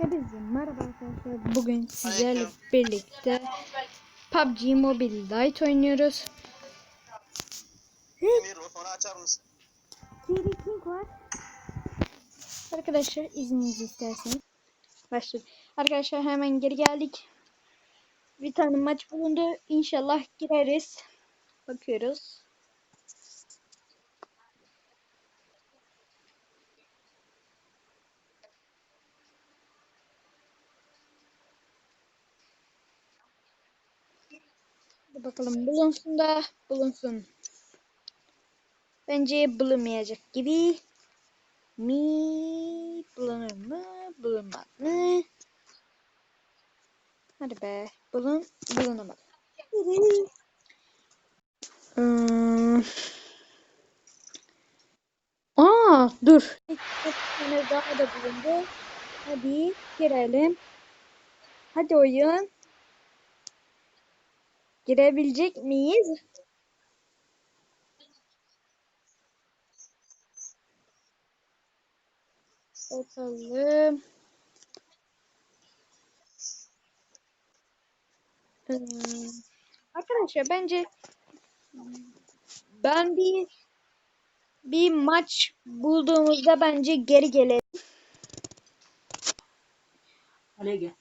Hepinize merhaba arkadaşlar. Bugün sizlerle birlikte PUBG Mobile Lite oynuyoruz. Emir onu açar mısın? Var. Arkadaşlar izninizi isterseniz. Başladık. Arkadaşlar hemen geri geldik. Bir tane maç bulundu. İnşallah gireriz. Bakıyoruz. Hadi bakalım bulunsun da bulunsun. Bence bulunmayacak gibi. Mi bulunur mu? Bulunmaz mı? Hadi be. Bulun. Bulunamadı. Hmm. Aa dur. Bir tane daha da bulundu. Hadi girelim. Hadi oyun. Girebilecek miyiz? Bakalım. Hmm. Arkadaşlar bence ben bir bir maç bulduğumuzda bence geri gelelim. Aleye gel.